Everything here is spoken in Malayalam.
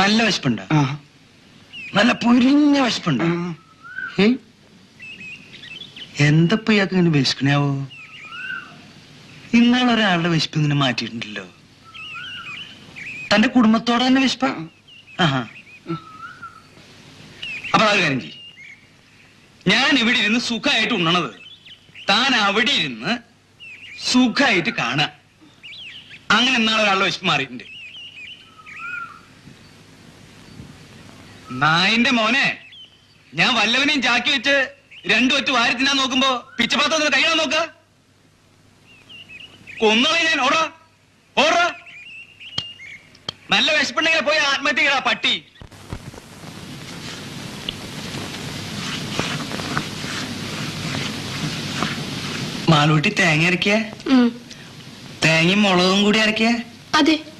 നല്ല വിശപ്പുണ്ട്. നല്ല പൊരിഞ്ഞ വിശപ്പുണ്ട്. എന്തപ്പോ ഇയാൾക്ക് ഇങ്ങനെ വിശക്കണാവോ ഇന്നാൾ ഒരാളുടെ വിശപ്പ് ഇങ്ങനെ മാറ്റിയിട്ടുണ്ടല്ലോ. തന്റെ കുടുംബത്തോടെ തന്നെ വിശപ്പ? ആഹാ. അപ്പൊ അത് കാര്യം ചെയ്യും. ഞാൻ ഇവിടെ ഇരുന്ന് സുഖമായിട്ട് ഉണ്ണണത് താൻ അവിടെ ഇരുന്ന് സുഖമായിട്ട് കാണാ അങ്ങനെ ഇന്നാൾ ഒരാളുടെ വിശപ്പ് മാറിയിട്ടുണ്ട്. നായിന്റെ മോനെ ഞാൻ വല്ലവനെയും ചാക്കി വെച്ച് രണ്ടു ഒറ്റ വാരി തിന്നാൻ നോക്കുമ്പോ പിച്ചപാത്രത്തിന് കഴിയാൻ നോക്ക. കൊന്നുകളെ ഞാൻ ഓടാ ഓടാ. നല്ല വിശപ്പുണ്ടെങ്കിൽ പോയി ആത്മഹത്യ ചെയ്യടാ പട്ടി. മാളൂട്ടി തേങ്ങ അരക്കിയ. തേങ്ങയും മുളകും കൂടി അരക്കിയ? അതെ.